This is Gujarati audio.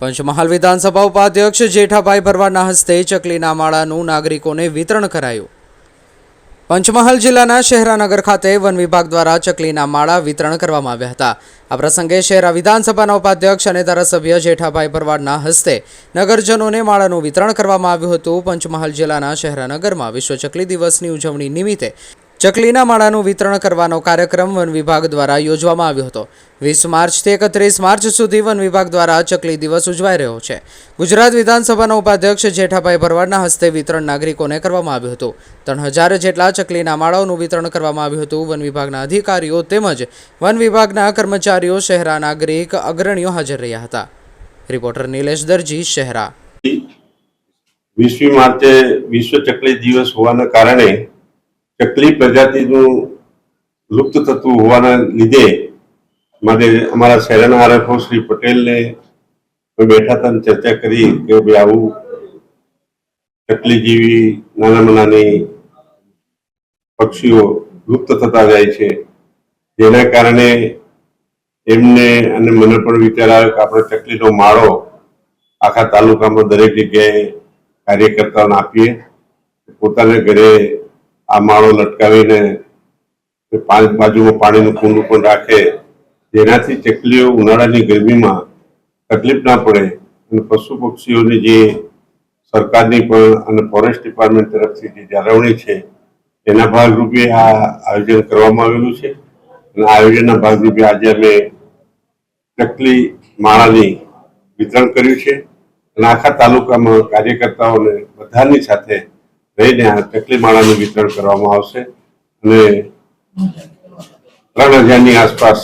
પંચમહાલ વિધાનસભા ઉપાધ્યક્ષ જેઠાભાઈ ભરવાડના હસ્તે ચકલીના માળાનું નાગરિકોને વિતરણ કરાયું. પંચમહાલ જિલ્લાના શહેરાનગર ખાતે વન વિભાગ દ્વારા ચકલીના માળા વિતરણ કરવામાં આવ્યા હતા. આ પ્રસંગે શહેરા વિધાનસભાના ઉપાધ્યક્ષ અને ધારાસભ્ય જેઠાભાઈ ભરવાડના હસ્તે નગરજનોને માળાનું વિતરણ કરવામાં આવ્યું હતું. પંચમહાલ જિલ્લાના શહેરાનગરમાં વિશ્વ ચકલી દિવસની ઉજવણી નિમિત્તે ચકલીના માળાનું વિતરણ કરવાનો કાર્યક્રમ વન વિભાગ દ્વારા યોજવામાં આવ્યો હતો. વીસ માર્ચથી એકત્રીસ માર્ચ સુધી વન વિભાગ દ્વારા ચકલી દિવસ ઉજવાઈ રહ્યો છે. ગુજરાત વિધાનસભાના ઉપાધ્યક્ષ જેઠાભાઈ ભરવાડના હસ્તે વિતરણ નાગરિકોને કરવામાં આવ્યું હતું. ત્રણ હજાર જેટલા ચકલીના માળાઓનું વિતરણ કરવામાં આવ્યું હતું. વન વિભાગના અધિકારીઓ તેમજ વન વિભાગના કર્મચારીઓ શહેરા નાગરિક, અગ્રણીઓ હાજર રહ્યા હતા. રિપોર્ટર નિલેશ દરજી, શહેરા. વીસમી માર્ચે વિશ્વ ચકલી દિવસ હોવાના કારણે ચકલી પ્રજાતિનું લુપ્ત થતું હોવાના લીધે માટે અમારા શહેરના આરએફઓ શ્રી પટેલને બેઠા હતા ચર્ચા કરી કે ભાઈ આવું ચકલી જેવી નાનામાં નાની પક્ષીઓ લુપ્ત થતા જાય છે. જેના કારણે એમને અને મને પણ વિચાર આવ્યો કે આપણે ચકલીનો માળો આખા તાલુકામાં દરેક જગ્યાએ કાર્યકર્તાઓને આપીએ. પોતાના ઘરે આ માળો લટકાવીને પાંચ બાજુમાં પાણીનું કુંડું પણ રાખે, જેનાથી ચકલીઓ ઉનાળાની ગરમીમાં તકલીફ ના પડે અને પશુ પક્ષીઓની જે સરકારની પણ અને ફોરેસ્ટ ડિપાર્ટમેન્ટ તરફથી જે જાળવણી છે તેના ભાગરૂપે આ આયોજન કરવામાં આવેલું છે. અને આયોજનના ભાગરૂપે આજે અમે ચકલી માળાની વિતરણ કર્યું છે. અને આખા તાલુકામાં કાર્યકર્તાઓને બધાની સાથે રહીને આ ચકલી માળાનું વિતરણ કરવામાં આવશે અને ત્રણ હજારની આસપાસ